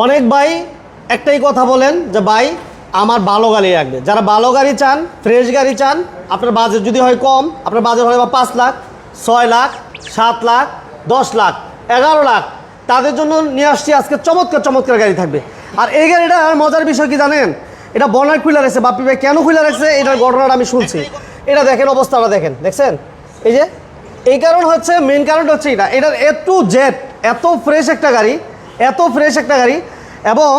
অনেক ভাই একটাই কথা বলেন যে, ভাই, আমার ভালো গাড়ি লাগবে। যারা ভালো গাড়ি চান, ফ্রেশ গাড়ি চান, আপনার বাজেট যদি হয় কম, আপনার বাজেট হয় বা পাঁচ লাখ, ছয় লাখ, সাত লাখ, দশ লাখ, এগারো লাখ, তাদের জন্য নিয়ে আসছি আজকে চমৎকার চমৎকার গাড়ি থাকবে। আর এই গাড়িটার মজার বিষয় কি জানেন? এটা বনার খুলে রাখছে বাপ্পি ভাই, কেন খুলে রাখছে এটার ঘটনাটা আমি শুনছি। এটা দেখেন, অবস্থাটা দেখেন, দেখছেন? এই যে, এই কারণ হচ্ছে মেন কারণটা হচ্ছে এটা। এটার এ টু জেড এত ফ্রেশ একটা গাড়ি এত ফ্রেশ একটা গাড়ি এবং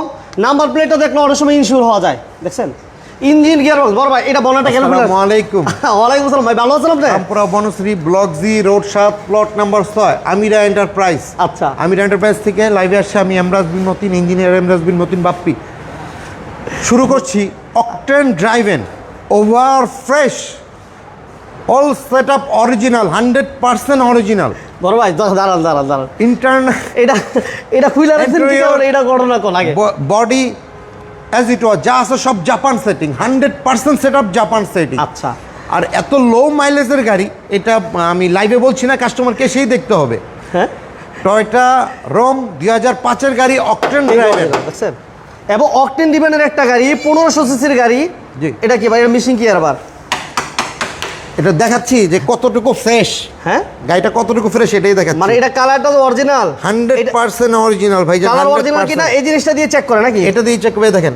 নাম্বার প্লেটটা দেখলে অনেক সময় ইনশিওর হওয়া যায় দেখছেন? ইঞ্জিন গিয়ার বড় ভাই এটা বনাটা কেন আসসালামু আলাইকুম। ওয়ালাইকুম আসসালাম ভাই ভালো আছেন আপনি? Rampura Banasree block G road সাত প্লট নাম্বার ছয় আমিরা এন্টারপ্রাইজ আচ্ছা। আমিরা এন্টারপ্রাইজ থেকে লাইভে আসছে আমি এমরাজ বিন মতিন ইঞ্জিনিয়ার এমরাজ বিন মতিন বাপ্পি। শুরু করছি octane driven over fresh all set up original hundred percent original বড় ভাই দাঁড়ান দাঁড়ান দাঁড়ান ইন্টারনাল এটা এটা খুলে রাখছেন এটা ঘটনা কোন? আগে। বডি অ্যাজ ইট ওয়াজ যা আছে সব Japan setting hundred percent set up Japan setting আচ্ছা। আর এত লো মাইলেজের গাড়ি এটা আমি লাইভে বলছি না কাস্টমারকে সেই দেখতে হবে। হ্যাঁ? টয়টা রোম দুই হাজার পাঁচের গাড়ি অকটেন এবং অকটেন ডিপেন্ডের একটা গাড়ি পনেরোশো সিসির গাড়ি। এটা কি ভাই? মিশিং কি আবার? এটা দেখাচ্ছি যে কতটুকু ফ্রেশ হ্যাঁ? গাড়িটা কতটুকু ফ্রেশ এটাই দেখাচ্ছি। মানে এটা কালারটা তো অরিজিনাল হান্ড্রেড পার্সেন্ট অরিজিনাল ভাই কালার অরিজিনাল কিনা এই জিনিসটা দিয়ে চেক করে নাকি? এটা দিয়ে চেক করে দেখেন।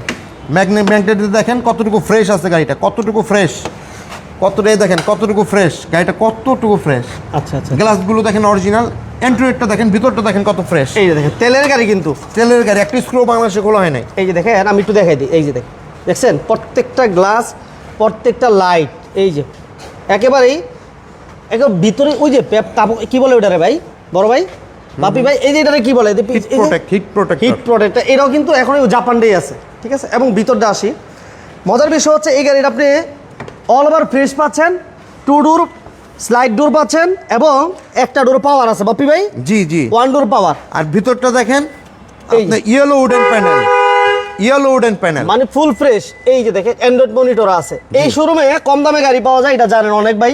ম্যাগনেট ম্যাগনেট দেখেন কতটুকু ফ্রেশ আছে গাড়িটা কতটুকু ফ্রেশ কতটাই দেখেন কতটুকু ফ্রেশ গাড়িটা কতটুকু ফ্রেশ আচ্ছা আচ্ছা। গ্লাসগুলো দেখেন অরিজিনাল অ্যান্ড্রয়েডটা দেখেন ভিতরটা দেখেন কত ফ্রেশ এই যে দেখেন তেলের গাড়ি কিন্তু। তেলের গাড়ি একটা স্ক্রু বাংলাদেশে খোলা হয় নাই। এই যে দেখেন আমি একটু দেখাই দিই এই যে দেখেন। দেখছেন? প্রত্যেকটা গ্লাস প্রত্যেকটা লাইট এই যে। একেবারেই একদম ভিতরে ওই যে কি বলে ওটারে ভাই? বড় ভাই? বাপি ভাই এই যে এটারে কি বলে? হিট প্রোটেক্ট হিট প্রোটেক্ট এটাও কিন্তু এখন জাপানটাই আছে ঠিক আছে? এবং ভিতরটা আসি। মজার বিষয় হচ্ছে এই গাড়িটা আপনি অল ওভার ফ্রেশ পাচ্ছেন টু ডোর স্লাইড ডোর পাচ্ছেন এবং একটা ডোর পাওয়ার আছে। বাপি ভাই? জি জি। ওয়ান ডোর পাওয়ার আর ভিতরটা দেখেন yellow wooden panel yellow wooden panel মানে ফুল ফ্রেশ এই যে দেখেন অ্যান্ড্রয়েড মনিটর আছে। এই শোরুমে কম দামে গাড়ি পাওয়া যায় এটা জানেন অনেক ভাই।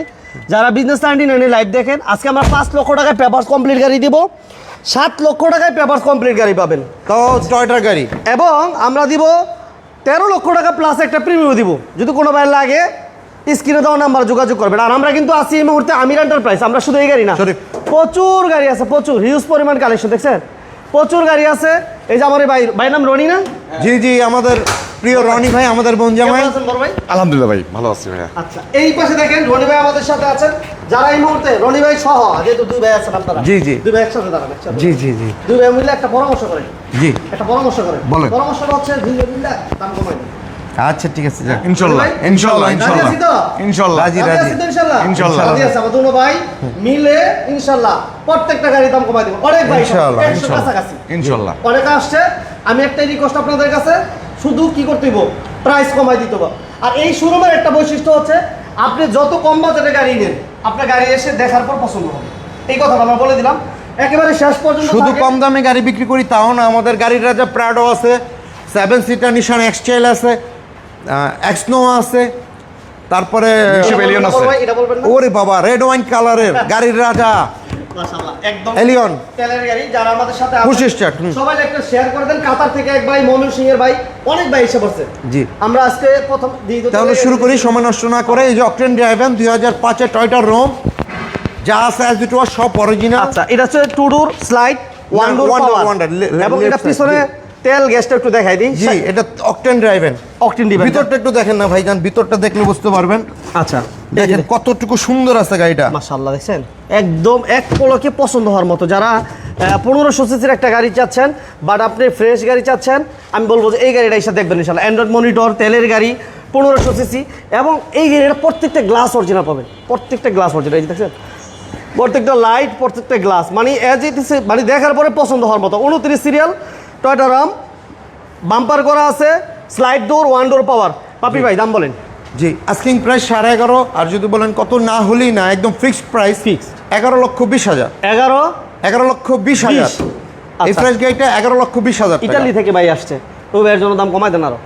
যারা বিজনেস নাইনটি নাইনে লাইভ দেখেন আজকে আমরা পাঁচ লক্ষ টাকায় পেপার কমপ্লিট গাড়ি দিব। সাত লক্ষ টাকায় পেপার কমপ্লিট গাড়ি পাবেন। তো টয়টার গাড়ি। এবং আমরা দিব তেরো লক্ষ টাকা প্লাস একটা প্রিমিয়াম দিব। যদি কোনো ভাই লাগে স্ক্রিনে দেওয়া নাম্বার যোগাযোগ করবেন। আর আমরা কিন্তু আছি এই মুহূর্তে আমির এন্টারপ্রাইজ আমরা শুধু এই গাড়ি না। প্রচুর গাড়ি আছে প্রচুর হিউজ পরিমাণ কালেকশন দেখছেন? প্রচুর গাড়ি আছে। এই যে আমার এই ভাই ভাইয়ের নাম রনি না? জি জি আমাদের প্রিয় রনি ভাই আমাদের বোন জামাই। কেমন আছেন বড় ভাই? আলহামদুলিল্লাহ ভাই ভালো আছি ভাইয়া। আচ্ছা এই পাশে দেখেন রনি ভাই আমাদের সাথে আছেন। যারা এই মুহূর্তে রনি ভাই সহ যেহেতু দুই ভাই আছেন আপনারা জি, জি। দুই ভাই একসাথে দাঁড়ান একসাথে জি জি জি। দুই ভাই মিলে একটা পরামর্শ করেন। জি। একটা পরামর্শ করেন। বলেন। পরামর্শটা হচ্ছে দুই ভাই মিলে দাম কমাই দিন। আচ্ছা ঠিক আছে যাক। ইনশাল্লাহ ভাই? ইনশাল্লাহ রাজি ইনশাল্লাহ ইনশাল্লাহ। রাজি, রাজি রাজি। ইনশাল্লাহ? ইনশাল্লাহ। রাজি আছে, আমার দুনো ভাই মিলে ইনশাল্লাহ প্রত্যেকটা গাড়ির দাম কমাই দিব। অনেক ভাই ইনশাল্লাহ, ইনশাল্লাহ। কাছাকাছি। ইনশাল্লাহ। অনেকে আসছে। আমি একটাই রিকোয়েস্ট আপনাদের কাছে শুধু কি করতে হইব? প্রাইস কমাই দিতে হবে আর এই শোরুমের একটা বৈশিষ্ট্য হচ্ছে আপনি যত কম বাজেটে গাড়ি নেন আপনার গাড়ি এসে দেখার পর পছন্দ হবে। এই কথাটা আমরা বলে দিলাম। একেবারে শেষ পর্যন্ত শুধু কম দামে গাড়ি বিক্রি করি তাও না আমাদের গাড়ির রাজা প্রাডো আছে সেভেন সিটার নিশান এক্সটাইল আছে এক্সনো আছে তারপরে ওরে বাবা রেড ওয়াইন কালারের গাড়ির রাজা। এলিয়ন তেলের গাড়ি যারা আমাদের সাথে আছেন, পঁচিশ টাকা, হুম। সবাই একটা শেয়ার করে দেন কাতার থেকে এক ভাই মমিন সিং এর ভাই অনেক ভাই এসে পড়ছে। জি। আমরা আজকে প্রথম তাহলে শুরু করি সময় নষ্ট না করে এই যে অকটেন ড্রাইভেন দুই হাজার পাঁচের রোম যা আছে অ্যাজ ইট ওয়াজ সব অরিজিনাল আচ্ছা এটা হচ্ছে two door slide one door এবং এটা পিছনে জি। তেল গ্যাসটা একটু দেখাই দিই। জি এটা অকটেন ড্রাইভেন। অকটেন দিবেন ভিতরটা একটু দেখেন না ভাইজান ভিতরটা দেখলে বুঝতে পারবেন। আচ্ছা দেখেন কতটুকু সুন্দর আছে গাড়িটা। মাশাআল্লাহ দেখছেন? একদম এক পলকে পছন্দ হওয়ার মতো। যারা পনেরোশো সিসির একটা গাড়ি চাচ্ছেন বাট আপনি ফ্রেশ গাড়ি চাচ্ছেন আমি বলব যে এই গাড়িটা এসে দেখবেন ইনশাল্লাহ অ্যান্ড্রয়েড মনিটর তেলের গাড়ি পনেরোশো সিসি এবং এই গাড়িটা প্রত্যেকটা গ্লাস অরিজিনাল পাবেন। প্রত্যেকটা গ্লাস অরিজিনাল এই দেখছেন? প্রত্যেকটা লাইট প্রত্যেকটা গ্লাস মানে অ্যাজ ইট ইস মানে দেখার পরে পছন্দ হওয়ার মতো। উনত্রিশ সিরিয়াল টয়টা রাম বাম্পার করা আছে slide door one door power Pappi ভাই দাম বলেন। জি আস্কিং প্রাইস সাড়ে এগারো আর যদি বলেন কত না হলেই না একদম ফিক্সড প্রাইস Fixed। এগারো লক্ষ বিশ হাজার। এগারো? এগারো লক্ষ বিশ হাজার। এই আচ্ছা। প্রাইস গাড়িটা এগারো লক্ষ বিশ হাজার। ইটালি থেকে ভাই আসছে। ওই ভাইয়ের জন্য দাম কমাই দেন আরও।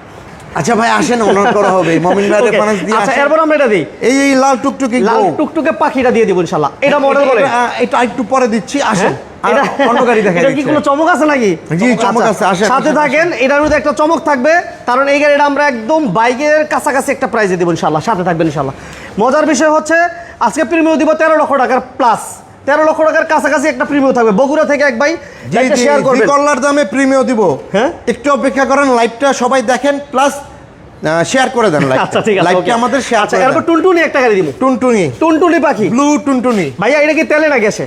আচ্ছা ভাই আসেন অনার করা হবে। মমিন ভাই রেফারেন্স দিয়ে আচ্ছা এরপর আমরা এটা দিই। এই এই লাল টুকটুকি লাল টুকটুকে পাখিটা দিয়ে দিব ইনশাল্লাহ। এটা মডেল বলে এটা- একটু পরে দিচ্ছি আসেন। হ্যাঁ? অন্য গাড়ি দেখা এটা কি কোনো চমক আছে নাকি? জি, চমক আছে, সাথে থাকেন এটার মধ্যে একটা চমক থাকবে কারণ এই গাড়িটা আমরা একদম বাইকের কাছাকাছি একটা প্রাইজে দিব ইনশাল্লাহ সাথে থাকবেন মজার বিষয় হচ্ছে আজকে প্রিমিয়াম দিব তেরো লক্ষ টাকার প্লাস তেরো লক্ষ টাকার কাছাকাছি একটা প্রিমিয়াম থাকবে। বগুড়া থেকে এক ভাই শেয়ার কল্লার দামে প্রিমিয় দিব। হ্যাঁ? একটু অপেক্ষা করেন লাইভটা সবাই দেখেন প্লাস শেয়ার করে দেন আচ্ছা ঠিক আছে লাইভটা আমাদের শেয়ার আচ্ছা করে এরপর টুনটুনি একটা গাড়ি দিব। টুনটুনি। টুনটুনি পাখি। ব্লু টুনটুনি। ভাইয়া এটা কি তেলে না গেছে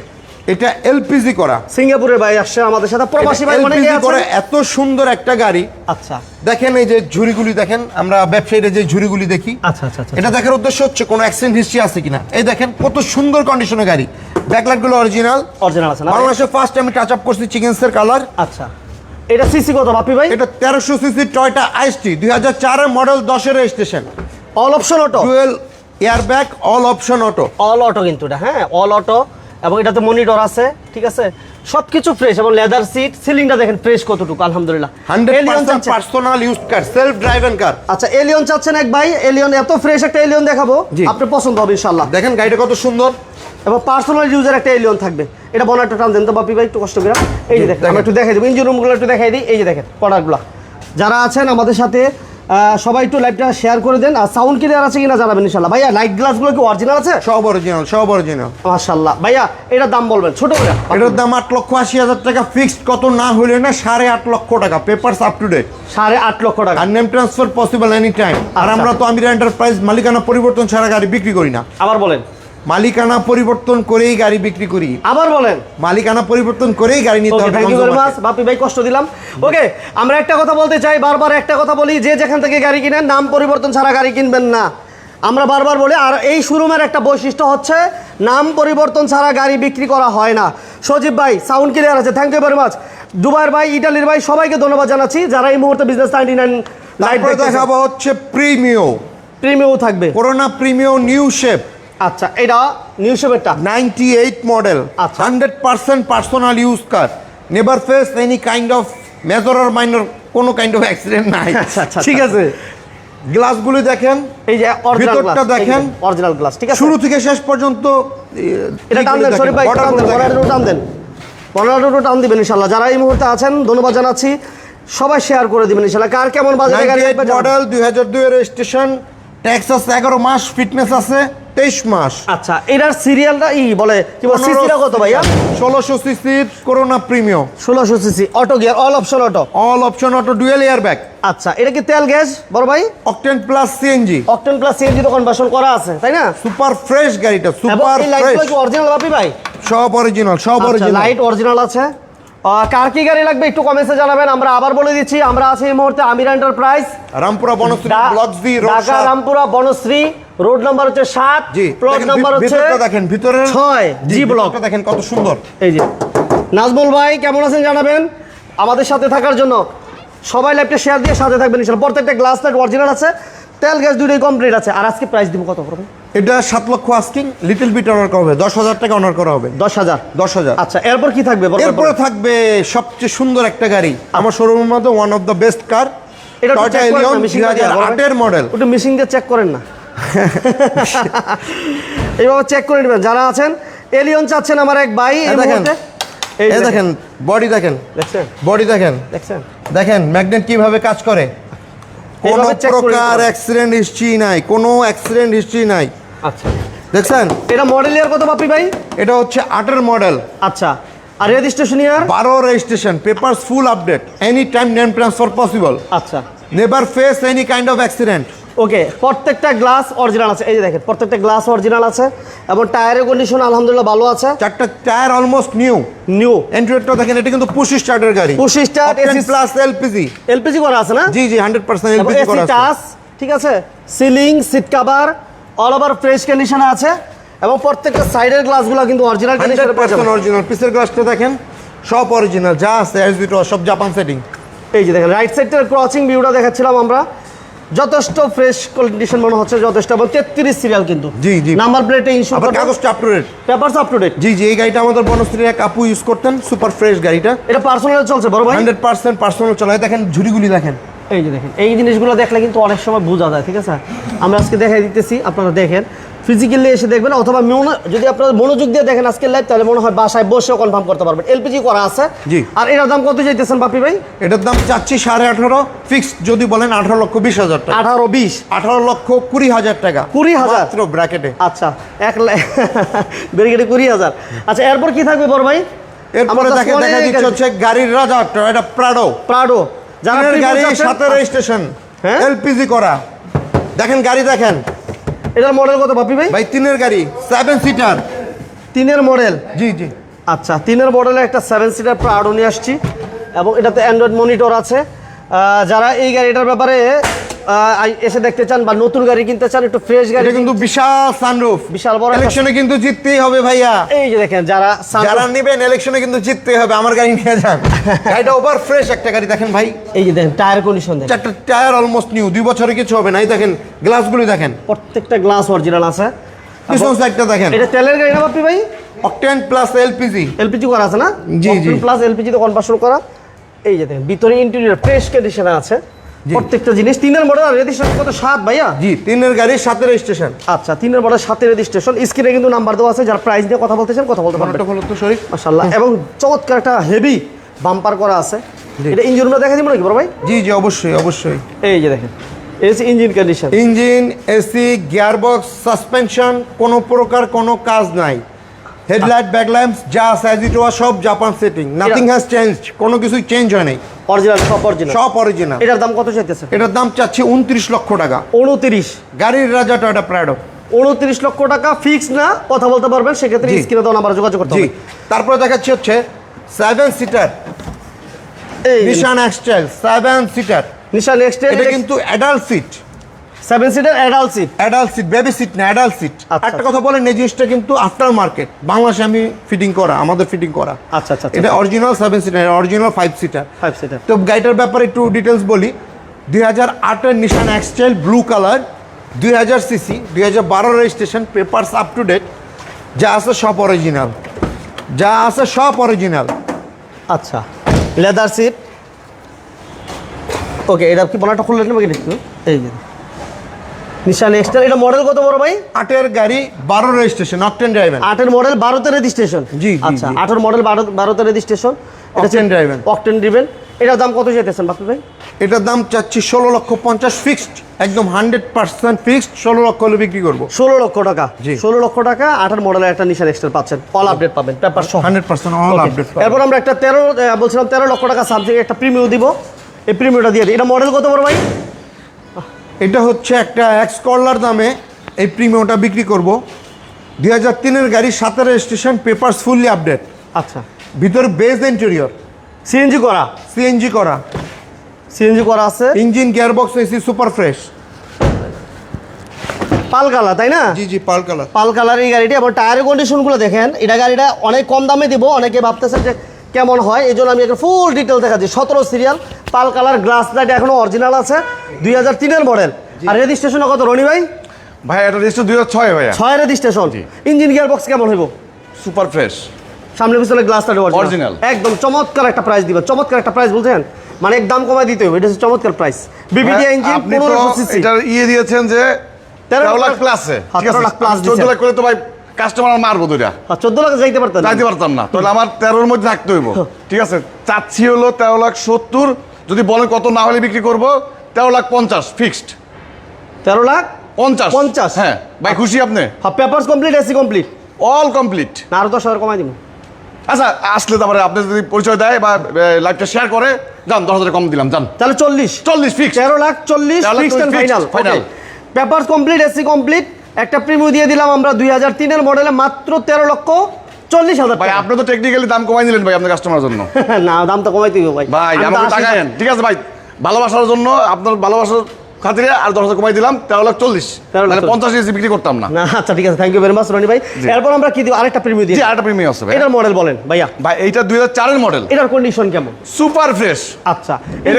এটা এলপিজি করা। সিঙ্গাপুরের ভাই আসছে আমাদের সাথে। প্রবাসী ভাই অনেকে করে আছে এত সুন্দর একটা গাড়ি। আচ্ছা। দেখেন এই যে ঝুড়িগুলি দেখেন আমরা ব্যবসায়ীরা যে ঝুড়িগুলি দেখি। আচ্ছা আচ্ছা আচ্ছা। এটা দেখার উদ্দেশ্য হচ্ছে কোনো অ্যাক্সিডেন্ট হিস্ট্রি আছে কিনা। এই দেখেন কত সুন্দর কন্ডিশনের গাড়ি। ব্যাকলাইটগুলো অরিজিনাল অরিজিনাল আছে না? বাংলাদেশে ফার্স্ট আমি টাচ আপ করছি চিকেন্সের কালার আচ্ছা। এটা সিসি কত বাপি ভাই? এটা তেরোশো সিসি টয়টা আইসটি দুই হাজার চারের মডেল দশের registration all option auto dual air bag all option auto all auto কিন্তু এটা হ্যাঁ অল অটো এবং এটাতে মনিটর আছে ঠিক আছে? সবকিছু ফ্রেশ এবং লেদার সিট সিলিংটা দেখেন ফ্রেশ কতটুকু আলহামদুলিল্লাহ। এলিয়ন পার্সেন্ট চাচ্ছেন personal use car self driven car আচ্ছা এলিয়ন চাচ্ছেন এক ভাই এলিয়ন এত ফ্রেশ একটা এলিয়ন দেখাবো। আপনার পছন্দ হবে ইনশাল্লাহ দেখেন গাড়িটা কত সুন্দর। এবং পার্সোনাল ইউজের একটা এলিয়ন থাকবে। এটা বনারটা টান দেন তো বাপি ভাই একটু কষ্ট করে। এই যে দেখেন। আমরা একটু দেখাই দেবো ইঞ্জিন রুমগুলো একটু দেখাই দিই এই যে দেখেন প্রোডাক্টগুলো যারা আছেন আমাদের সাথে সবাই একটু লাইভটা শেয়ার করে দেন। আর সাউন্ড ক্লিয়ার আছে কিনা জানাবেন ইনশাল্লাহ ভাইয়া লাইট গ্লাসগুলো কি অরিজিনাল আছে? সব অরিজিনাল সব অরিজিনাল মাশাল্লাহ ভাইয়া এটার দাম বলবেন ছোট করে এটার দাম আট লক্ষ আশি হাজার টাকা ফিক্সড কত না হলে না সাড়ে আট লক্ষ টাকা। পেপারস আপ টু ডেট সাড়ে আট লক্ষ টাকা। আর name transfer possible any time আর আচ্ছা। আমরা তো আমিরা এন্টারপ্রাইজ মালিকানা পরিবর্তন ছাড়া গাড়ি বিক্রি করি না। আবার বলেন। মালিকানা পরিবর্তন করেই গাড়ি বিক্রি করি। আবার বলেন। মালিকানা পরিবর্তন করেই গাড়ি নিতে হবে thank you very much Bappi ভাই কষ্ট দিলাম। ওকে আমরা একটা কথা বলতে চাই বারবার একটা কথা বলি যে যেখান থেকে গাড়ি কিনেন নাম পরিবর্তন ছাড়া গাড়ি কিনবেন না। আমরা বারবার বলি আর এই শোরুমের একটা বৈশিষ্ট্য হচ্ছে নাম পরিবর্তন ছাড়া গাড়ি বিক্রি করা হয় না। সজীব ভাই সাউন্ড ক্লিয়ার আছে থ্যাংক ইউ ভেরি মাচ দুবাইয়ের ভাই ইটালির ভাই সবাইকে ধন্যবাদ জানাচ্ছি যারা এই মুহূর্তে বিজনেস নাইনটি নাইন লাইট দেখাবো হচ্ছে প্রিমিও প্রিমিয়াম থাকবে। করোনা প্রিমিও নিউ শেপ আচ্ছা এটা নিউ শেপেরটা নাইনটি এইট মডেল আচ্ছা। Hundred percent personal use car never face any kind of major or minor কোনো কাইন্ড অফ অ্যাক্সিডেন্ট নাই। আচ্ছা, আচ্ছা, ঠিক আছে? গ্লাসগুলি দেখেন এই যে অরিজিনাল ভিতরটা দেখেন। অরিজিনাল গ্লাস ঠিক আছে? শুরু থেকে শেষ পর্যন্ত এটা টান দেন শরীফ ভাই টান দেন টান দেন। পনেরো টান দিবেন ইনশাল্লাহ। যারা এই মুহূর্তে আছেন ধন্যবাদ জানাচ্ছি। সবাই শেয়ার করে দিবেন ইনশাল্লাহ। কার কেমন বাজেটে গাড়ি। মডেল দুই হাজার দুই রেজিস্ট্রেশন ট্যাক্স আছে এগারো মাস ফিটনেস আছে তেইশ মাস। আচ্ছা এটার সিরিয়ালটা ই বলে কি বলে সিসিটা কত ভাইয়া? ষোলোশো সিসির করোনা প্রিমিয়াম ষোলোশো CC auto gear all option auto all option auto dual air bag আচ্ছা এটা কি তেল গ্যাস বড় ভাই? Octane plus CNG octane plus CNG তো কনভার্সন করা আছে তাই না? সুপার ফ্রেশ গাড়িটা সুপার ফ্রেশ অরিজিনাল বাপি ভাই? সব অরিজিনাল সব অরিজিনাল লাইট অরিজিনাল আছে। কার কি গাড়ি লাগবে একটু কমেন্টসে জানাবেন। আমরা আবার বলে দিচ্ছি আমরা আছি এই মুহূর্তে Amir enterprise Rampura Banasree block Dhaka Rampura Banasree road number হচ্ছে সাত প্লট নাম্বার হচ্ছে দেখেন ভিতরে ছয়, জি ব্লক। দেখেন কত সুন্দর। এই যে নাজমুল ভাই কেমন আছেন জানাবেন? আমাদের সাথে থাকার জন্য সবাই লাইভটা শেয়ার দিয়ে সাথে থাকবেন ইনশাল্লাহ। প্রত্যেকটা গ্লাস লাইট অরিজিনাল আছে তেল গ্যাস দুটোই কমপ্লিট আছে। আর আজকে প্রাইস দিব কত করবেন এটা সাত লক্ষ আস্কিং লিটল বিট অনার করা হবে। দশ হাজার টাকা অনার করা হবে। দশ হাজার? দশ হাজার। আচ্ছা এরপর কি থাকবে? এরপরে থাকবে সবচেয়ে সুন্দর একটা গাড়ি। আমার শোরুমের মধ্যে one of the best car এটা টয়টা এলিয়ন দুই হাজার আটের মডেল একটু মিশিং দিয়ে চেক করেন না। এইভাবে চেক করে নেবেন। যারা আছেন এলিয়ন চাচ্ছেন আমার এক ভাই দেখেন। এই দেখেন বডি দেখেন। দেখছেন? বডি দেখেন। দেখছেন? দেখেন ম্যাগনেট কীভাবে কাজ করে? কোনো প্রকার অ্যাক্সিডেন্ট হিস্ট্রি নাই। কোনো অ্যাক্সিডেন্ট হিস্ট্রি নাই। আচ্ছা। দেখছেন? এটা মডেল ইয়ার কত বাপি ভাই? এটা হচ্ছে আটের মডেল আচ্ছা। আর রেজিস্ট্রেশন ইয়ার বারো registration paper full update any time name transfer possible আচ্ছা। Never face any kind of accident okay প্রত্যেকটা গ্লাস অরিজিনাল আছে। এই যে দেখেন প্রত্যেকটা গ্লাস অরিজিনাল আছে এবং টায়ারের কন্ডিশন আলহামদুলিল্লাহ ভালো আছে। চারটা টায়ার অলমোস্ট নিউ নিউ এন্ট্রিটা দেখেন এটা কিন্তু পুশি স্টার্টের গাড়ি। Push start, AC plus LPG LPG করা আছে না? জি জি হান্ড্রেড পার্সেন্ট এবং এলপিজি এসি করা আছে। ঠিক আছে? Ceiling seat cover all over fresh কন্ডিশনে আছে এবং প্রত্যেকটা সাইডের গ্লাসগুলো কিন্তু অরিজিনাল কন্ডিশনে পাওয়া যাবে। অরিজিনাল পিসের গ্লাসটা দেখেন সব অরিজিনাল যা আছে এস দুটো সব জাপান সেটিং এই যে দেখেন রাইট সাইডের ক্রসিং ভিউটা দেখাচ্ছিলাম আমরা। যথেষ্ট ফ্রেশ কন্ডিশন মনে হচ্ছে যথেষ্ট এবং তেত্রিশ সিরিয়াল কিন্তু। জি, জি। নাম্বার প্লেটে ইনস্যুর আবার কাগজটা up to date papers up to date জি জি এই গাড়িটা আমাদের বনশ্রীর এক আপু ইউজ করতেন সুপার ফ্রেশ গাড়িটা। এটা পার্সোনাল চলছে বড় ভাই? হান্ড্রেড পার্সেন্ট পার্সোনাল চলায় দেখেন ঝুড়িগুলি দেখেন। এই যে দেখেন এই জিনিসগুলো দেখলে কিন্তু অনেক সময় বোঝা যায় ঠিক আছে? আমরা আজকে দেখাই দিতেছি আপনারা দেখেন। ফিজিক্যালি এসে দেখবেন অথবা মনো যদি আপনারা মনোযোগ দিয়ে দেখেন আজকে লাইভ তাহলে মনে হয় বাসায় বসেও কনফার্ম করতে পারবেন। এলপিজি করা আছে। জি। আর এটার দাম কত চাইতেছেন বাপি ভাই? এটার দাম চাচ্ছি সাড়ে আঠারো ফিক্সড যদি বলেন আঠারো লক্ষ বিশ হাজার টাকা। আঠারো বিশ? আঠারো লক্ষ কুড়ি হাজার টাকা। 20,000? মাত্র ব্র্যাকেটে আচ্ছা এক লাখ ব্যারিকেডে কুড়ি হাজার। আচ্ছা এরপর কি থাকবে বড় ভাই? এরপরে দেখে দেখা দিচ্ছে হচ্ছে গাড়ির রাজা এটা প্রাডো প্রাডো যারা গাড়ি সাথে রেজিস্ট্রেশন হ্যাঁ? এলপিজি করা। দেখেন গাড়ি দেখেন। এটার মডেল কত বাপি ভাই? ভাই তিনের গাড়ি সেভেন সিটার তিনের মডেল জি জি। আচ্ছা তিনের মডেলে একটা সেভেন সিটার প্রাউডো নিয়ে আসছি এবং এটাতে অ্যান্ড্রয়েড মনিটর আছে। যারা এই গাড়িটার ব্যাপারে এসে দেখতে চান বা নতুন গাড়ি কিনতে চান একটু ফ্রেশ গাড়ি কিন্তু বিশাল সানরুফ বিশাল বড় ইলেকশনে কিন্তু জিততেই হবে ভাইয়া। এই যে দেখেন যারা যারা নেবেন ইলেকশনে কিন্তু জিততেই হবে আমার গাড়ি নিয়ে যান। গাড়িটা ওভার ফ্রেশ একটা গাড়ি দেখেন ভাই। এই যে দেখেন টায়ার কন্ডিশন দেখেন। চারটা টায়ার অলমোস্ট নিউ দুই বছরে কিছু হবে না। এই দেখেন গ্লাসগুলি দেখেন। প্রত্যেকটা গ্লাস অরিজিনাল আছে। পিছন সাইডটা দেখেন। এটা তেলের গাড়ি না বাপি ভাই? অকটেন প্লাস এলপিজি এলপিজি করা আছে না? জি, জি। প্লাস এলপিজি তে কনভার্সন করা। এই যে দেখেন ভিতরে ইন্টেরিয়র ফ্রেশ কন্ডিশনে আছে। প্রত্যেকটা জিনিস তিনের মডেল আর রেজিস্ট্রেশন কত? সাত ভাইয়া? জি তিনের গাড়ির সাথে রেজিস্ট্রেশন আচ্ছা তিনের মডেল সাথে রেজিস্ট্রেশন স্ক্রিনে কিন্তু নাম্বার দেওয়া আছে যারা প্রাইস নিয়ে কথা বলতেছেন কথা বলতে পারবেন। তো শরীর মাশাল্লাহ এবং চমৎকার একটা হেভি বাম্পার করা আছে। এটা ইঞ্জিন রুমটা দেখা দিব নাকি বড় ভাই? জি জি অবশ্যই অবশ্যই। এই যে দেখেন AC engine condition engine AC gearbox suspension কোনো প্রকার কোনো কাজ নাই। হেডলাইট ব্যাকল্যাম্পস যা সাইজ ইট ওয়া সব Japan setting nothing has change কোনো কিছুই চেঞ্জ হয় নাই। অরিজিনাল সব অরিজিনাল সব অরিজিনাল এটার দাম কত চাইতেছে? এটার দাম চাচ্ছে উনত্রিশ লক্ষ টাকা। উনত্রিশ। গাড়ির রাজা টয়টা প্রাডো উনত্রিশ লক্ষ টাকা ফিক্স না? কথা বলতে পারবেন সেক্ষেত্রে। স্ক্রিনে তো নাম্বার যোগাযোগ করতে হবে। তারপরে দেখাচ্ছি হচ্ছে সেভেন সিটার এই Nissan X Trail seven seater Nissan next এটা কিন্তু adult seat seven seater adult seat adult seat baby seat না অ্যাডাল্ট সিট আচ্ছা, একটা কথা বলেন এই জিনিসটা কিন্তু আফটার মার্কেট বাংলাদেশে আমি ফিটিং করা আমাদের ফিটিং করা। আচ্ছা আচ্ছা এটা original seven seater original five seater five seater তো গাড়িটার ব্যাপারে একটু ডিটেলস বলি। দুই হাজার আটের নিশান এক্সটাইল ব্লু কালার দুই হাজার সিসি দুই হাজার বারো registration papers up to date যা আছে সব অরিজিনাল যা আছে সব অরিজিনাল আচ্ছা লেদার সিট ওকে এটা কি বলাটা খুললেন একটু? এই যে। নিশান এক্সটার এটা মডেল কত বড় ভাই? আটের গাড়ি বারো রেজিস্ট্রেশন অকটেন ড্রাইভেন আটের মডেল বারোতে রেজিস্ট্রেশন জি, আচ্ছা। আটের মডেল বারো বারোতে registration Octane driven। Octane driven এটার দাম কত চাইতেছেন বাপু ভাই? এটার দাম চাচ্ছি ষোলো লক্ষ পঞ্চাশ ফিক্সড একদম হান্ড্রেড পার্সেন্ট ফিক্সড ষোলো লক্ষ হলে বিক্রি করব। ষোলো লক্ষ টাকা। জি। ষোলো লক্ষ টাকা আঠার মডেলের একটা নিশান এক্সটার পাচ্ছেন। অল আপডেট পাবেন পেপার সহ। হান্ড্রেড পার্সেন্ট অল আপডেট এরপর আমরা একটা তেরো বলছিলাম তেরো লক্ষ টাকা সাবজেক্ট একটা প্রিমিয়াম দিব। এই প্রিমিয়ামটা দিয়ে দিই। এটা মডেল কত বড় ভাই? এটা হচ্ছে একটা এক্স কর্লার দামে এই প্রিমিয়ামটা বিক্রি করব। দুই হাজার তিনের গাড়ি সাতের রেজিস্ট্রেশন পেপারস ফুললি আপডেট আচ্ছা। ভিতর বেজ ইন্টেরিয়র সিএনজি করা? সিএনজি করা। সিএনজি করা আছে? Engine gearbox AC super fresh pearl colour তাই না? জি জি পাল কালার। পাল কালার এই গাড়িটি এবং টায়ারের কন্ডিশনগুলো দেখেন এটা গাড়িটা অনেক কম দামে দিব অনেকে ভাবতেছেন যে কেমন হয় এই জন্য আমি একটা ফুল ডিটেল দেখাচ্ছি। সতেরো serial pearl colour glass light এখনও অরিজিনাল আছে। দুই হাজার তিনের মডেল। আর রেজিস্ট্রেশন কত রনি ভাই? ভাই এটা রেজিস্টার দুই হাজার ছয় ভাইয়া। ছয় রেজিস্ট্রেশন। ইঞ্জিন গিয়ার বক্স কেমন হইব? সুপার ফ্রেশ সামনে পিছনে গ্লাস অরিজিনাল একদম চমৎকার একটা প্রাইস দিবে। চমৎকার একটা প্রাইস বলছেন? মানে এক দাম কমাই দিতে হবে এটা হচ্ছে চমৎকার প্রাইস বিবিডি ইঞ্জিন আপনি তো পনেরোশো সিসি এটার ইয়ে দিয়েছেন যে তেরো তেরো লাখ লাখ- প্লাসে হ্যাঁ, ঠিক তেরো আছে? লাখ plus চোদ্দ দিছেন। লাখ করে তো ভাই কাস্টমার মারবো দুইটা। চোদ্দ লাখ যাইতে পারতেন। যাইতে পারতাম না। তাহলে আমার তেরোর মধ্যে থাকতে হইব। ঠিক আছে? চাচ্ছি হলো তেরো লাখ সত্তর। যদি বলেন কত না হলে বিক্রি করব তেরো লাখ পঞ্চাশ ফিক্সড তেরো লাখ? পঞ্চাশ। পঞ্চাশ? হ্যাঁ ভাই খুশি আপনি? হ্যাঁ papers complete AC complete all complete না আরও দশ হাজার কমাই দিব। আচ্ছা আসলে তারপরে আপনি যদি পরিচয় দেয় বা লাইভটা শেয়ার করে যান দশ হাজার কম দিলাম যান। তাহলে চল্লিশ। চল্লিশ ফিক্স তেরো লাখ চল্লিশ final fixed, paper complete AC complete একটা প্রিমিউ দিয়ে দিলাম আমরা দুই হাজার তিনের মডেলে মাত্র তেরো লক্ষ চল্লিশ হাজার ভাই। আপনি তো টেকনিক্যালি দাম কমাই দিলেন ভাই আপনার কাস্টমারের জন্য। না দাম তো কমাইতে হবে ভাই। ভাই আমাকে টাকা ঠিক আছে ভাই। ভালোবাসার জন্য আপনার ভালোবাসার খাতিরে আর দশ হাজার কমাই দিলাম তেরো লাখ চল্লিশ। মানে পঞ্চাশ এসি বিক্রি করতাম না। আচ্ছা ঠিক আছে thank you very much Roni ভাই। এরপর আমরা কি দিব? আরেকটা প্রিমিউ দিই। আরেকটা প্রিমিয়াম আছে ভাই। এটার মডেল বলেন ভাইয়া। ভাই এইটা দুই হাজার চারের মডেল এটার কন্ডিশন কেমন? সুপার ফ্রেশ আচ্ছা এটা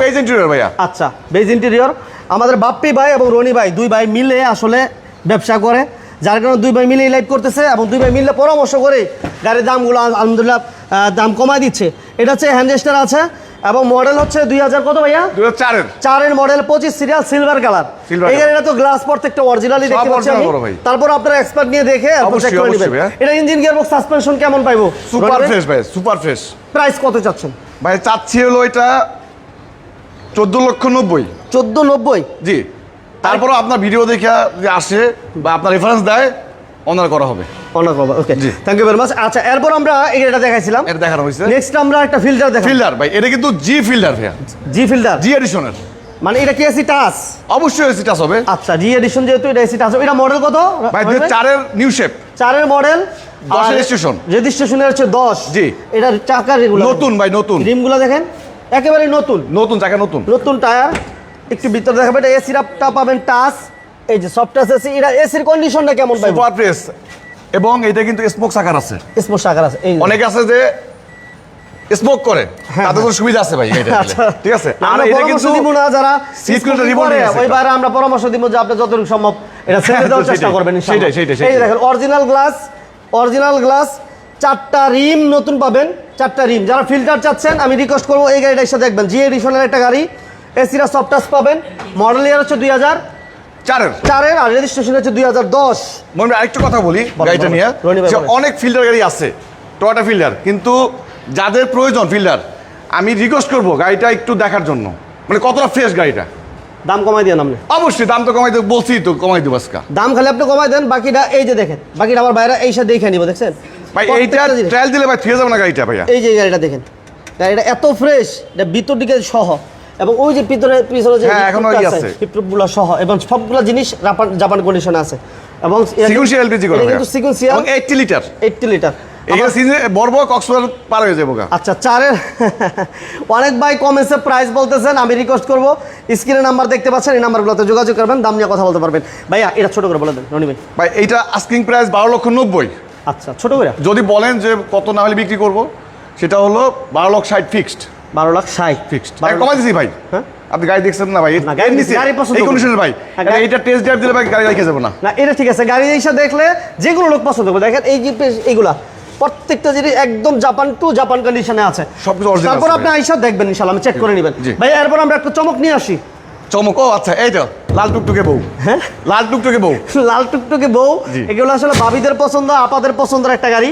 বেজ-। ইন্টেরিয়র ভাইয়া। আচ্ছা বেজ ইন্টেরিয়র আমাদের বাপ্পি ভাই এবং রনি ভাই দুই ভাই মিলে আসলে ব্যবসা করে। যার কারণে দুই ভাই মিলে লাইভ করতেছে এবং দুই ভাই মিলে পরামর্শ করে গাড়ির দামগুলো আলহামদুলিল্লাহ দাম কমায় দিচ্ছে। এটা হচ্ছে হ্যান্ডেস্টার আছে। এবং মডেল হচ্ছে দুই হাজার কত ভাইয়া? দু হাজার চারের। মডেল পঁচিশ সিরিয়াল সিলভার কালার এই গাড়িটা তো গ্লাস প্রত্যেকটা অরিজিনালি দেখতে পাচ্ছি আমি। তারপর আপনারা এক্সপার্ট নিয়ে দেখে। এটা ইঞ্জিন গিয়ারবক্স সাসপেনশন কেমন পাইবো? সুপার ফ্রেশ ভাই সুপার ফ্রেশ প্রাইস কত চাচ্ছেন? ভাই চাচ্ছি হলো এটা চোদ্দ লক্ষ নব্বই। চোদ্দ নব্বই? জি। তারপরও আপনার ভিডিও দেখে যে আসে বা আপনার রেফারেন্স দেয় অনার করা হবে। অনেক okay thank you very much আচ্ছা এরপর আমরা গাড়িটা দেখাইছিলাম এটা দেখানো হয়েছে। নেক্সট আমরা একটা ফিল্টার দেখাই ফিল্ডার ভাই এটা কিন্তু জি ফিল্ডার ভাইয়া। জি ফিল্টার জি এডিশনের মানে এটা কি এসি টাচ অবশ্যই এসি টাচ হবে। আচ্ছা জি এডিশন যেহেতু এটা এসি টাচ এটা মডেল কত? ভাই চারের নিউ শেপ চারের মডেল দশের registration। রেজিস্ট্রেশনের হচ্ছে দশ। জি। এটার চাকার এগুলো নতুন ভাই নতুন। রিমগুলো দেখেন একেবারে নতুন। নতুন চাকা নতুন। নতুন টায়ার একটু ভিতরে দেখাবেন এটা এসির আপটা পাবেন টাচ এই যে সফট টাচ এসি এটা এসির কন্ডিশনটা কেমন সুপার প্রেস এবং এটা কিন্তু স্মোক চাকার আছে। স্পোর্টস চাকার আছে এই যে। আছে যে স্মোক করে তাদের তো সুবিধা আছে ভাই এটা আচ্ছা। ঠিক আছে? আর এটা কিন্তু দিব না যারা seat smoking গুলো ribbon আছে। ওই আমরা পরামর্শ দিব যে আপনি যতটুকু সম্ভব এটা ছেড়ে হ্যাঁ, দেওয়ার চেষ্টা করবেন। সেটাই, সেটাই, এই দেখেন অরিজিনাল গ্লাস অরিজিনাল গ্লাস চারটা রিম নতুন পাবেন চারটা রিম। যারা ফিল্টার চাচ্ছেন আমি রিকোয়েস্ট করব এই গাড়িটা এসে দেখবেন। জি এডিশনের একটা গাড়ি এসিরা সফট টাচ পাবেন। মডেল ইয়ার হচ্ছে দুই হাজার। চারের। চারের আর রেজিস্ট্রেশন হচ্ছে দুই হাজার দশ। মনে আরেকটা কথা বলি গাড়িটা নিয়ে যে অনেক ফিল্ডার গাড়ি আছে টয়টা ফিল্ডার কিন্তু যাদের প্রয়োজন ফিল্ডার আমি রিকোয়েস্ট করব গাড়িটা একটু দেখার জন্য। মানে কতটা ফ্রেশ গাড়িটা? দাম কমাই দিয়ে আপনি অবশ্যই দাম তো কমাই দেবো বলছি তো কমাই দেবো আজকে। দাম খালি আপনি কমাই দেন বাকিটা এই যে দেখেন বাকিটা আমার বাইরে এই সাথে দেখে নিব দেখছেন? ভাই এইটা ট্রায়াল দিলে ভাই থিয়ে যাবে না গাড়িটা ভাইয়া? এই যে গাড়িটা দেখেন গাড়িটা এত ফ্রেশ এটা ভিতর দিকে সহ। এবং ওই যে ভিতরে পিছনে যে হ্যাঁ, এখনও আছে। হিপটপগুলো সহ এবং সবগুলো জিনিস জাপান কন্ডিশনে আছে। এবং সিকুয়েন্সিয়াল এলপিজি করে কিন্তু সিকুয়েন্সিয়াল। এবং এইটটি লিটার এইটটি লিটার পার হয়ে আচ্ছা চারের অনেক ভাই কমেন্টসে প্রাইস বলতেছেন আমি রিকোয়েস্ট করব। স্ক্রিনে নাম্বার দেখতে পাচ্ছেন এই নাম্বারগুলোতে যোগাযোগ করবেন দাম নিয়ে কথা বলতে পারবেন। ভাইয়া এটা ছোট করে বলে দেন রনি ভাই। ভাই এইটা আস্কিং প্রাইস বারো লক্ষ নব্বই। আচ্ছা ছোট করে। যদি বলেন যে কত না হলে বিক্রি করব সেটা হলো বারো লক্ষ ষাট ফিক্সড বারো লাখ ষাট ফিক্সড কমাই দিছি ভাই। হ্যাঁ? আপনি গাড়ি দেখছেন না ভাই? না, গাড়ি পছন্দ এই। কন্ডিশনের ভাই। হ্যাঁ, এটা টেস্ট ড্রাইভ দিলে ভাই গাড়ি রেখে যাব না। না এটা ঠিক আছে গাড়ি এসে দেখলে যেগুলো লোক পছন্দ করবে। দেখেন এই যে এইগুলা প্রত্যেকটা জিনিস একদম জাপান টু জাপান কন্ডিশনে আছে। সবকিছু original তারপর আপনি আইসা দেখবেন ইনশাল্লাহ আমি চেক করে নেবেন। ভাই এরপর আমরা একটা চমক নিয়ে আসি। চমক ও আচ্ছা এই তো লাল টুকটুকে বউ। হ্যাঁ? লাল টুকটুকে বউ। লাল টুকটুকে বউ। এগুলো আসলে ভাবিদের পছন্দ আপাদের পছন্দের একটা গাড়ি।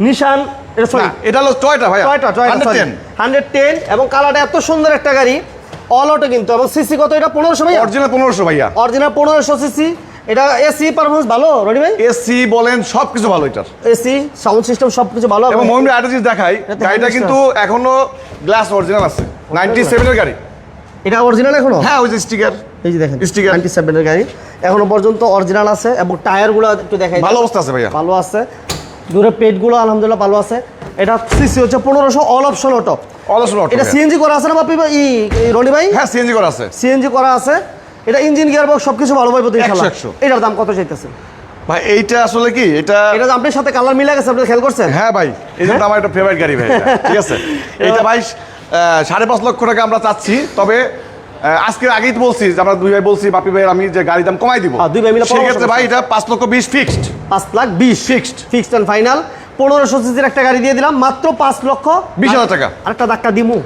নিশান এটা সরি এটা হলো টয়টা ভাই টয়টা টয়টা হান্ড্রেড টেন এবং কালারটা এত সুন্দর একটা গাড়ি অল অটো কিন্তু। এবং সিসি কত? এটা পনেরোশো ভাই অরিজিনাল পনেরোশো ভাইয়া। অরিজিনাল পনেরোশো সিসি এটা এসি পারফরমেন্স ভালো রনি ভাই? এসি বলেন সবকিছু ভালো এটার। এসি সাউন্ড সিস্টেম সব কিছু ভালো। এবং মহিম একটা জিনিস দেখাই এটা গাড়িটা কিন্তু এখনও গ্লাস অরিজিনাল আছে। নাইনটি সেভেনের গাড়ি। এটা অরিজিনাল এখনও? হ্যাঁ ওই যে স্টিকার এই যে দেখেন Sticker। নাইনটি সেভেনের গাড়ি। এখনও পর্যন্ত অরিজিনাল আছে এবং টায়ারগুলো একটু দেখাই ভালো অবস্থা আছে ভাইয়া। ভালো আছে। দূরে পেটগুলো আলহামদুলিল্লাহ ভালো আছে। এটা সিসি হচ্ছে পনেরোশো অল অপশন অটো অলসো এটা সিএনজি করা আছে না বাপি ভাই? রনি ভাই? হ্যাঁ সিএনজি করা আছে। সিএনজি করা আছে। এটা ইঞ্জিন গিয়ার বক্স সবকিছু ভালো পাইবো তো ইনশাআল্লাহ। এটার দাম কত চাইতেছেন? ভাই এইটা আসলে কি? এটা এটা আপনার সাথে কালার মিলে গেছে আপনি খেয়াল করছেন? হ্যাঁ ভাই এই জন্য আমার একটা ফেভারিট গাড়ি ভাই ঠিক আছে? এটা ভাই সাড়ে পাঁচ লক্ষ টাকা আমরা চাচ্ছি তবে আজকে আগেই তো বলছি যে আমরা দুই ভাই বলছি বাপি ভাই আমি যে গাড়ি দাম কমাই দিব। দুই ভাই মিলে সেক্ষেত্রে ভাই এটা পাঁচ লক্ষ বিশ ফিক্সড পাঁচ লাখ বিশ। ফিক্সড ফিক্সড অ্যান্ড ফাইনাল পনেরোশো সিসির একটা গাড়ি দিয়ে দিলাম মাত্র পাঁচ লক্ষ। বিশ হাজার টাকা। আরেকটা ধাক্কা দিমু।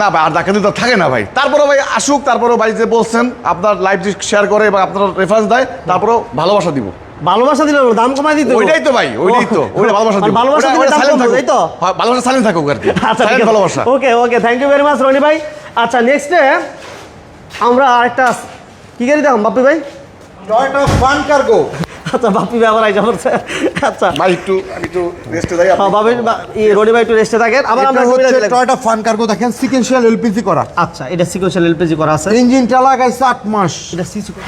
না ভাই আর ডাকাতি তো থাকে না ভাই। তারপরে ভাই আসুক তারপরে ভাই যে বলছেন আপনার লাইভ শেয়ার করে বা আপনার রেফারেন্স দেয় তারপরেও ভালোবাসা দিব। ভালোবাসা দিলে দাম কমাই দিতে ওইটাই তো ভাই ওইটাই তো ওইটা ভালোবাসা দিব। ভালোবাসা দিলে দাম তাই তো? হ্যাঁ, ভালোবাসা সাইলেন্ট থাকুক আর কি আচ্ছা ভালোবাসা। Okay okay thank you very much Roni ভাই। আচ্ছা নেক্সটে আমরা আরেকটা কি গাড়ি দেখাম বাপি ভাই? টয়টা ফান কার্গো আচ্ছা বাপি ভাই আবার আইসা বলছে আচ্ছা। ভাই একটু আমি একটু রেস্টে যাই হ্যাঁ, বাপি রনি ভাই একটু রেস্টে থাকেন। আবার আমরা হচ্ছে। টয়টা ফান কার্গো দেখেন সিকেন্সিয়াল এলপিজি করা। আচ্ছা এটা সিকোয়েন্সিয়াল এলপিজি করা আছে। ইঞ্জিনটা লাগাইছে আট মাস। এটা সিসি কত?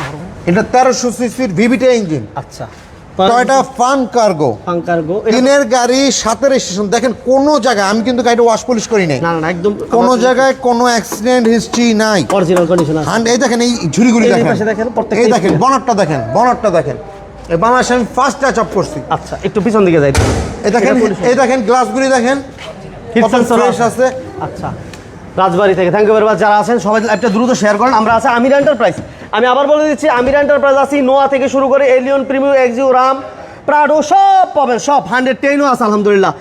এটা তেরোশো সিসির ভিভিটা ইঞ্জিন আচ্ছা। Toyota Funcargo. ফাঙ্কার গো তিনের গাড়ি সাতের স্টেশন। দেখেন কোনো জায়গায় আমি কিন্তু গাড়িটা ওয়াশ পলিশ করি নাই। না না একদম কোনো জায়গায় কোনো অ্যাক্সিডেন্ট হিস্ট্রি নাই। অরিজিনাল কন্ডিশন আছে। এই দেখেন এই ঝুড়িগুলি দেখেন। পাশে দেখেন, প্রত্যেকটা এই দেখেন বনারটা দেখেন বনারটা দেখেন। এই বাংলাদেশে আমি ফার্স্ট টাচ আপ করছি। আচ্ছা একটু পিছন দিকে যাই। এই দেখেন এই দেখেন গ্লাসগুলি দেখেন। ফ্রেশ আছে। আচ্ছা রাজবাড়ি থেকে। থ্যাংক ইউ ভেরি মাচ যারা আছেন সবাই একটা দ্রুত শেয়ার করেন। আমরা আছে আমির এন্টারপ্রাইজ আমি আবার বলে দিচ্ছি আমির এন্টারপ্রাইজ আছি নোয়া থেকে শুরু করে Allion Premio Axio Raum Prado সব পাবেন সব হান্ড্রেড টেনও আছে আলহামদুলিল্লাহ।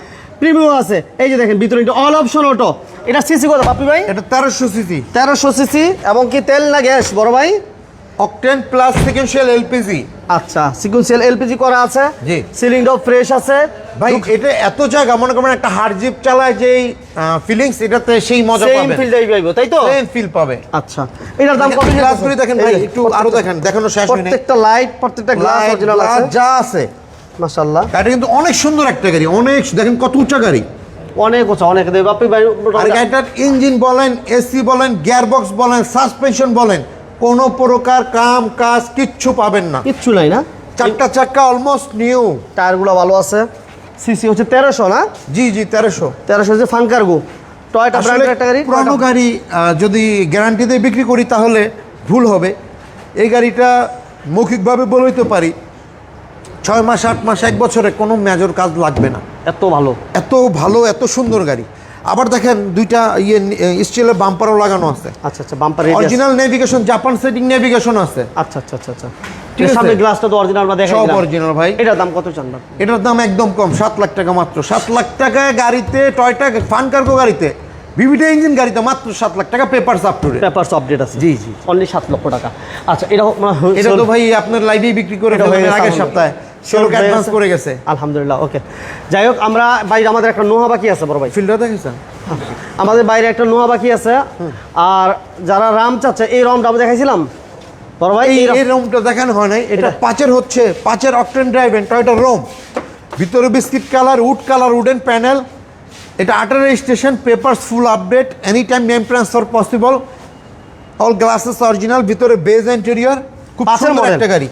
প্রিমিউ আছে। এই যে দেখেন ভিতরে অল অপশন অটো এটা সিসি কত বাপি ভাই? এটা তেরোশো সিসি তেরোশো সিসি এবং কি তেল না গ্যাস বড় ভাই? Octane plus second shell LPG আচ্ছা সিকুয়েন্সিয়াল এলপিজি করা আছে জি। সিলিংটাও ফ্রেশ আছে। ভাই এটা এত জায়গা মনে করেন একটা হার্ড জিপ চালায় যেই ফিলিংস এটাতে সেই মজা সেম পাবে ফিলটাই পাইবো তাই তো? সেম ফিল পাবে। আচ্ছা এটার দাম কত গ্লাসগুলি দেখেন ভাই একটু আরও দেখেন দেখানো শেষ হয়নি প্রত্যেকটা লাইট প্রত্যেকটা গ্লাস অরিজিনাল আছে। যা আছে। মাশাআল্লাহ। কিন্তু অনেক সুন্দর একটা গাড়ি অনেক দেখেন কত উঁচা গাড়ি। অনেক উঁচা অনেক দেবে বাপি ভাই আর গাড়িটার ইঞ্জিন বলেন এসি বলেন গিয়ারবক্স বলেন সাসপেনশন বলেন কোনো প্রকার কাম কাজ কিচ্ছু পাবেন না। কিচ্ছু নাই না? চারটা চাক্কা অলমোস্ট নিউ টায়ারগুলো ভালো আছে। সিসি হচ্ছে তেরোশো না? জি জি তেরোশো। তেরোশো হচ্ছে ফাঙ্কারগো। টয়টা ব্র্যান্ডের একটা গাড়ি? পুরানো গাড়ি যদি গ্যারান্টি দিয়ে বিক্রি করি তাহলে ভুল হবে। এই গাড়িটা মৌখিকভাবে বলতে পারি ছয় মাস আট মাস এক বছরে কোনো মেজর কাজ লাগবে না। এত ভালো। এত ভালো এত সুন্দর গাড়ি। আবার দেখেন দুইটা ইয়ে স্টিলের বাম্পারও লাগানো আছে। আচ্ছা আচ্ছা bumper original navigation Japan setting navigation আছে। আচ্ছা আচ্ছা আচ্ছা আচ্ছা। ঠিক আছে। সামনে গ্লাসটা তো অরিজিনাল সব অরিজিনাল ভাই। এটার দাম কত চান এটার দাম একদম কম সাত লাখ টাকা মাত্র। সাত লাখ টাকায় গাড়িতে টয়টা ফান কার্গো গাড়িতে। ভিভিটা ইঞ্জিন গাড়িতে মাত্র সাত লাখ টাকা paper up to papers update আছে। জি, জি। অনলি সাত লক্ষ টাকা। আচ্ছা এটা এটা তো ভাই আপনার লাইভেই বিক্রি করে আগের সপ্তাহে। সেলোক অ্যাডভান্স করে গেছে। আলহামদুলিল্লাহ ওকে যাই হোক আমরা বাইরে আমাদের একটা নোহা বাকি আছে বড় ভাই। দেখেছেন? আমাদের বাইরে একটা নোহা বাকি আছে। আর যারা রাম চাচ্ছে এই রমটা আমরা দেখাইছিলাম। বড় ভাই এই রোমটা দেখানো হয় নাই। এটা পাঁচের হচ্ছে পাঁচের অকটেন টয়টা রোম ভিতরে biscuit colour wood colour wooden panel এটা আটার registration papers full update any time name transfer possible all glasses original ভিতরে বেজ ইন্টেরিয়র খুব সুন্দর একটা গাড়ি।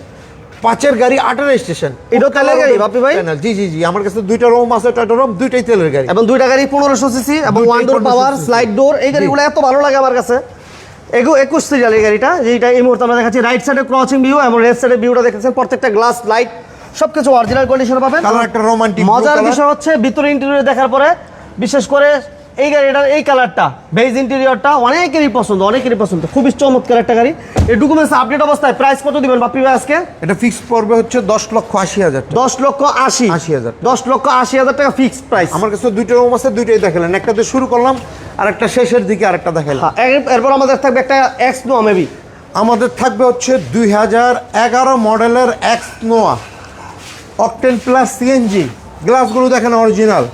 পাঁচের গাড়ি আটার স্টেশন। এটাও তেলের গাড়ি, বাপি ভাই? জি জি জি। আমার কাছে দুইটা রোম আছে টয়টা রোম দুইটাই তেলের গাড়ি। এবং দুইটা গাড়ি পনেরোশো সিসি এবং one door power slide door এই গাড়িগুলো এত ভালো লাগে আমার কাছে। এগো একুশ সিরিয়াল এই গাড়িটা যেটা এই মুহূর্তে আমরা দেখাচ্ছি। রাইট সাইডে ক্রসিং ভিউ এবং লেফট সাইডে ভিউটা দেখেছেন। প্রত্যেকটা গ্লাস লাইট সবকিছু অরিজিনাল কন্ডিশনে পাবেন। একটা রোমান্টিক মজার বিষয় হচ্ছে ভিতরে ইন্টেরিয়র দেখার পরে বিশেষ করে এই গাড়িটার এই কালারটা বেজ ইন্টেরিয়রটা অনেকেরই পছন্দ অনেকেরই পছন্দ। খুবই চমৎকার একটা গাড়ি। এই ডকুমেন্টস আপডেট অবস্থায় প্রাইস কত দিবেন বাপ্পি ভাই আজকে? এটা ফিক্স পড়বে হচ্ছে দশ লক্ষ আশি হাজার। দশ লক্ষ আশি। 80,000 দশ লক্ষ আশি হাজার টাকা ফিক্সড প্রাইস আমার কাছে দুইটা রুম আছে দুইটাই দেখালেন। একটাতে শুরু করলাম আর একটা শেষের দিকে আরেকটা দেখালাম। হ্যাঁ এরপর আমাদের থাকবে একটা এক্স নো মেবি আমাদের থাকবে হচ্ছে দুই হাজার এগারো মডেলের X Noah octane plus CNG গ্লাসগুলো দেখেন অরিজিনাল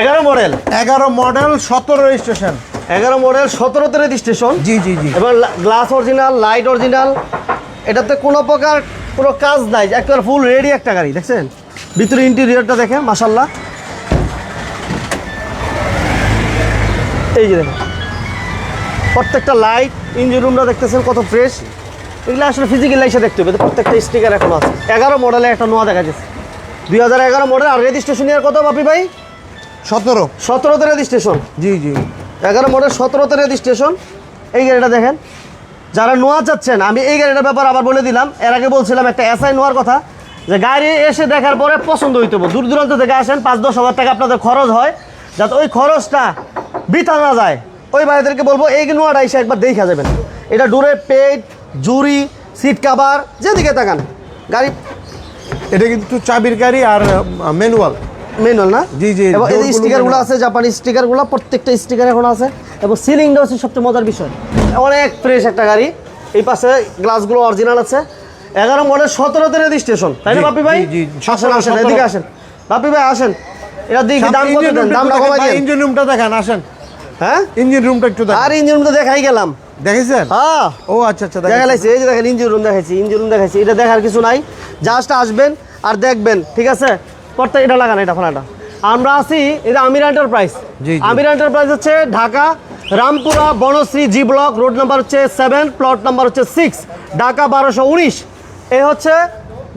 এগারো মডেল। এগারো মডেল সতেরো রেজিস্ট্রেশন এগারো মডেল সতেরোতে রেজিস্ট্রেশন জি জি জি। এবার গ্লাস অরিজিনাল লাইট অরিজিনাল এটাতে কোনো প্রকার কোনো কাজ নাই একবার ফুল রেডি একটা গাড়ি দেখছেন? ভিতরে ইন্টেরিয়রটা দেখেন মাসাল্লাহ এই যে দেখেন। প্রত্যেকটা লাইট ইঞ্জিন রুমটা দেখতেছেন কত ফ্রেশ এগুলো আসলে ফিজিক্যাল লাইসে দেখতে হবে প্রত্যেকটা স্টিকার এখনও আছে। এগারো মডেলে একটা নোয়া দেখা যাচ্ছে। দুই হাজার এগারো মডেল আর রেজিস্ট্রেশন ইয়ার কত বাপি ভাই? সতেরো। সতেরোতে রেজিস্ট্রেশন জি জি। এগারো মডেল সতেরোতে রেজিস্ট্রেশন এই গাড়িটা দেখেন। যারা নোয়া চাচ্ছেন আমি এই গাড়িটার ব্যাপার আবার বলে দিলাম। এর আগে বলছিলাম একটা এসআই নোয়ার কথা যে গাড়ি এসে দেখার পরে পছন্দ হইতে দূর দূরান্ত থেকে আসেন পাঁচ দশ হাজার টাকা আপনাদের খরচ হয়। যাতে ওই খরচটা বৃথা না যায়। ওই ভাইদেরকে বলব এই নোয়াটা এসে একবার দেখা যাবেন। এটা ডুরে পেট জুরি সিট কাভার যেদিকে তাকান। গাড়ি এটা কিন্তু চাবির গাড়ি আর ম্যানুয়াল ম্যানুয়াল না? জি, জি, এবং এই স্টিকারগুলো আছে জাপানি স্টিকারগুলো প্রত্যেকটা স্টিকার এখন আছে। এবং সিলিংটা হচ্ছে সবচেয়ে মজার বিষয়। অনেক ফ্রেশ একটা গাড়ি। এই পাশে গ্লাসগুলো অরিজিনাল আছে। এগারো মডেল সতেরোতে রেজিস্ট্রেশন তাই না বাপি ভাই? আসেন আসেন 17 এদিকে আসেন। বাপি ভাই আসেন। এটা দিকে দাম কত দেন? দামটা কমাই দেন। ইঞ্জিন রুমটা দেখান আসেন। হ্যাঁ? ইঞ্জিন রুমটা একটু দেখান। আর ইঞ্জিন রুম তো দেখাই গেলাম। দেখেছেন? হ্যাঁ। ও আচ্ছা আচ্ছা দেখা। লাইছে এই যে দেখেন ইঞ্জিন রুম দেখাইছি ইঞ্জিন রুম দেখাইছি। এটা দেখার কিছু নাই। জাস্ট আসবেন আর দেখবেন ঠিক আছে? প্রত্যেক এটা লাগান এটা ফোনাটা আমরা আছি এটা আমির এন্টারপ্রাইজ। আমির এন্টারপ্রাইজ হচ্ছে Dhaka Rampura Banasree G block road number হচ্ছে সেভেন প্লট নাম্বার হচ্ছে সিক্স ঢাকা বারোশো উনিশ। এ হচ্ছে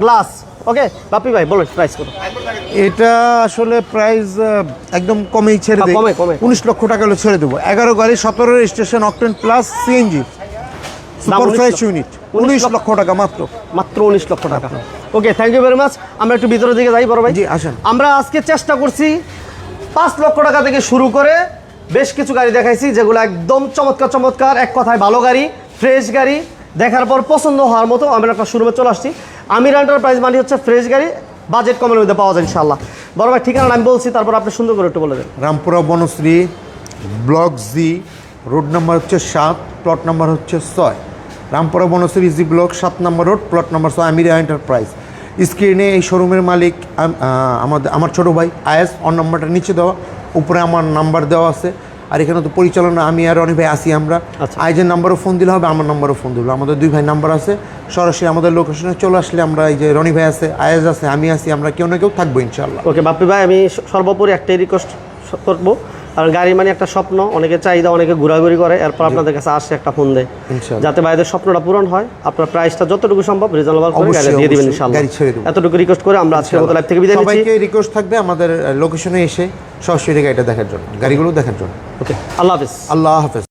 গ্লাস ওকে বাপি ভাই বলুন প্রাইস কত? এটা আসলে প্রাইস একদম কমেই ছেড়ে দেবো কমে, কমে। উনিশ লক্ষ টাকা হলে ছেড়ে দেবো। এগারো গাড়ি সতেরো registration octane plus CNG super 19 fresh unit উনিশ। লক্ষ টাকা মাত্র। মাত্র উনিশ লক্ষ টাকা। Okay thank you very much আমরা একটু ভিতরের দিকে যাই বড় ভাই। জি, আসেন। আমরা আজকে চেষ্টা করছি পাঁচ লক্ষ টাকা থেকে শুরু করে বেশ কিছু গাড়ি দেখাইছি যেগুলো একদম চমৎকার চমৎকার। এক কথায় ভালো গাড়ি ফ্রেশ গাড়ি। দেখার পর পছন্দ হওয়ার মতো আমরা একটা শোরুমে চলে আসছি। আমির এন্টারপ্রাইজ মানে হচ্ছে ফ্রেশ গাড়ি বাজেট কমের মধ্যে পাওয়া যায় ইনশাল্লাহ বড় ভাই ঠিকানা আমি বলছি তারপর আপনি সুন্দর করে একটু বলে দেন। Rampura Banasree block G road number হচ্ছে সাত প্লট নাম্বার হচ্ছে ছয়। রামপুরা বনশ্রী জি ব্লক সাত নম্বর রোড প্লট নাম্বার ছয় আমিরা এন্টারপ্রাইজ। স্ক্রিনে এই শোরুমের মালিক আম- আমাদের আমার ছোটো ভাই আয়াস অন নাম্বারটা নিচে দেওয়া উপরে আমার নাম্বার দেওয়া আছে। আর এখানে তো পরিচালনা আমি আর অনেক ভাই আসি আমরা। আচ্ছা। আইজের নাম্বারও ফোন দিলে হবে আমার নাম্বারও ফোন দিল। আমাদের দুই ভাই নাম্বার আছে। সরাসরি আমাদের লোকেশনে চলে আসলে আমরা এই যে রনি ভাই আছে আয়াজ আছে আমি আছি আমরা কেউ না কেউ থাকব ইনশাল্লাহ ওকে বাপ্পি ভাই আমি সর্বোপরি একটাই রিকোয়েস্ট করব। কারণ গাড়ি মানে একটা স্বপ্ন অনেকে চাহিদা অনেকে ঘোরাঘুরি করে এরপর আপনাদের কাছে আসে একটা ফোন দেয়। যাতে ভাইদের স্বপ্নটা পূরণ হয় আপনার প্রাইসটা যতটুকু সম্ভব রিজনেবল করে গাড়ি দিয়ে দিবেন ইনশাআল্লাহ। এতটুকু রিকোয়েস্ট করে আমরা আজকের মতো লাইভ থেকে বিদায় নিচ্ছি। সবাইকে রিকোয়েস্ট থাকবে আমাদের লোকেশনে এসে সরাসরি গাড়িটা দেখার জন্য গাড়িগুলো দেখার জন্য। ওকে আল্লাহ হাফেজ। আল্লাহ হাফেজ।